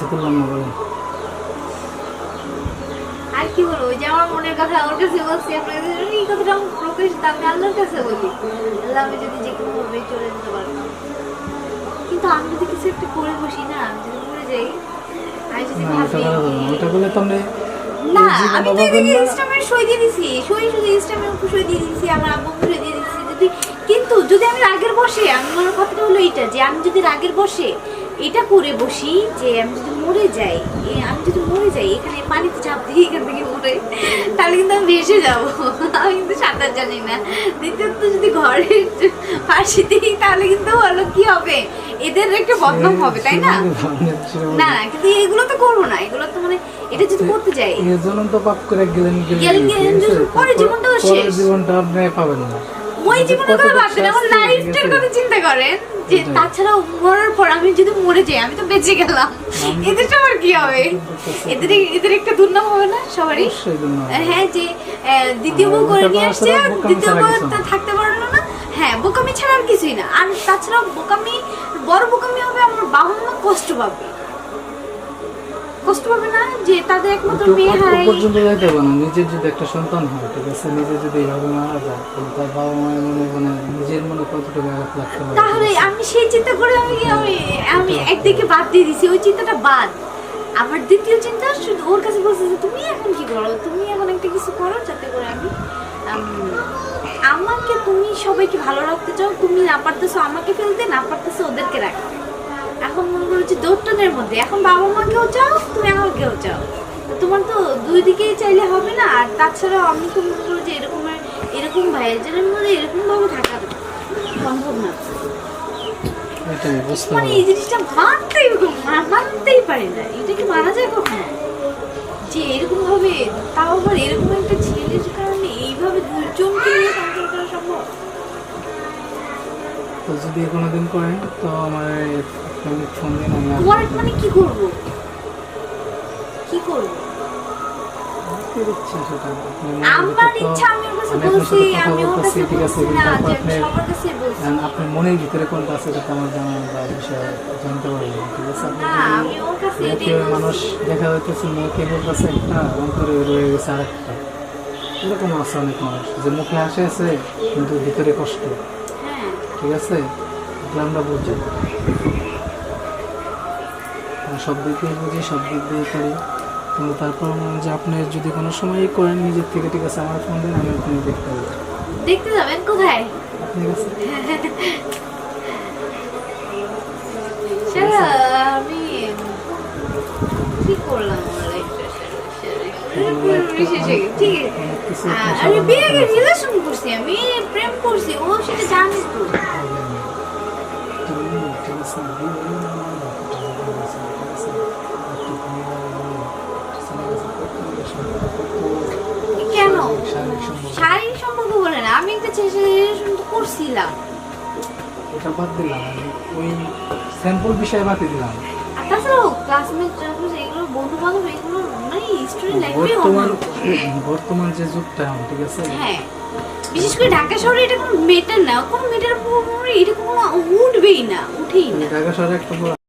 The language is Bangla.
ইচ্ছে করলাম না বলেন আর কি বলব ওই যে আমার মনের কথা ওর কাছে বলছি আপনাকে এই কথাটা আমি প্রকাশ আমি আল্লাহর কাছে বলি। আল্লাহ আমি যদি যে কোনো ভাবে চলে যেতে পারতাম। কিন্তু আমি যদি কিছু একটা করে বসি না আমি যদি মরে যাই আমি যদি ভাবি করা যাবে না ওটা করলে তো আপনি না আমি তো এদিকে ইনস্টাগ্রামে সই দিয়ে দিছি সই শুধু ইনস্টাগ্রামে সই দিয়ে দিছি আমার আব্বু সই দিয়ে দিছি। যদি কিন্তু যদি আমি রাগের বসে আমি আমার কথাটা হলো এইটা যে আমি যদি রাগের বসে এটা করে বসি যে আমি যদি মরে যাই আমি যদি মরে যাই এখানে পানিতে চাপ দিই এখান থেকে মরে তাহলে কিন্তু আমি ভেসে যাব। আমি কিন্তু সাঁতার জানি না। দ্বিতীয়ত যদি ঘরে ফাঁসি দিই তাহলে কিন্তু হলো কি হবে? এদের একটা বদনাম হবে তাই না? ভাবনা সেভাবে না না কিন্তু এগুলো তো করব না। এগুলো তো মানে এটা যদি করতে যাই। জন্য তো পাপ করে গেলেন গেলেন জীবনটাও পরের শেষ। জীবনটা আপনি পাবেন না। ওই জীবনের কথা ভাববেন আমার শাস্তি, লাইফটার কথা চিন্তা করেন যে। তাছাড়াও মরার পর আমি যদি মরে যাই আমি তো বেঁচে গেলাম। এদের সবার কি হবে? এদের এদের একটা দুর্নাম হবে না সবারই? হ্যাঁ যে দ্বিতীয় বউ করে নিয়ে আসছে দ্বিতীয় বউ তা থাকতে পারল না। হ্যাঁ বোকামি ছাড়া আর কিছুই না। আর তাছাড়াও বোকামি বড় বোকামি হবে আমার বাবা মা কষ্ট পাবে। কষ্ট পাবে না যে তাদের একমাত্র মেয়ে হারাই পর্যন্ত যাইতে হবে না নিজের যদি একটা সন্তান হয় ঠিক আছে? নিজে যদি এইভাবে মারা যায় তার বাবা মায়ের মনে মানে নিজের মনে কতটুকু আঘাত লাগতে পারে? তাহলে আমি সেই চিন্তা করে আমি আমি আমি একদিকে বাদ দিয়ে দিছি ওই চিন্তাটা বাদ। আবার দ্বিতীয় চিন্তা শুধু ওর কাছে বলছে যে তুমি এখন কি করো? তুমি এখন একটা কিছু করো যাতে করে আমি আমাকে তুমি সবাইকে ভালো রাখতে চাও তুমি না পারতেছো আমাকে ফেলতে না পারতেছো ওদেরকে রাখতে। এখন মনে করো যে দৌটনের মধ্যে এখন বাবা মাকেও চাও তুমি আমাকেও চাও। তোমার তো দুই দিকেই চাইলে হবে না আর তাছাড়াও আমি তো মনে করো যে এরকম এরকম ভাইয়ের মধ্যে এরকম ভাবে থাকা সম্ভব না। মানে এই জিনিসটা মানতেই মা- মানতেই পারি না। এটা কি মানা যায় কখনো? যে এরকম ভাবে তাও আবার এরকম একটা ছেলে ছেলের যদি কোনোদিন করেন তো আমার ফোন দিন আমি তোমার মানে কি করব? কি করব? মনে আপনার আপনার মনের ভিতরে কোনটা আছে সেটা আমার জানা বা বিষয়ে জানতে পারবেন ঠিক আছে। মানুষ দেখা যাইতেছে মুখে বলতেছে একটা অন্তরে রয়ে গেছে আরেকটা। এরকম আছে অনেক মানুষ যে মুখে হাসি আছে কিন্তু ভিতরে কষ্ট। ঠিক আছে? আমরা বুঝি। সব দিক দিয়ে বুঝি সব দিক দিয়ে করি। কিন্তু তারপর যে আপনি যদি কোনো সময় করেন নিজের থেকে ঠিক আছে আমার ফোন দেন আমি ওখানে দেখতে পাবো দেখতে যাবেন কোথায়? ঠিক আছে? আমি কি করলাম? ঠিক আছে অনেক কিছু আহ, আপনি আমি বিয়ে আগে রিলেশন করছি আমি প্রেম করছি ও সেটা জানি তো। কেন? শারীরিক সম্পর্ক। বলে না আমি একটা সাথে রিলেশন তো করছিলাম। ওটা বাদ দিলাম ওই স্যাম্পল বিষয়ে বাদ দিলাম। তাছাড়াও ক্লাসমেট এগুলো বন্ধু বান্ধব এগুলো মানে স্টুডেন্ট লাইফে বর্তমান বর্তমান যে যুগটা এখন, ঠিক আছে? হ্যাঁ। বিশেষ করে ঢাকা শহরে এটা কোনো মেটার না কোনো মেটার এটা কোনো উঠবেই না উঠেই না। ঢাকা শহরে একটা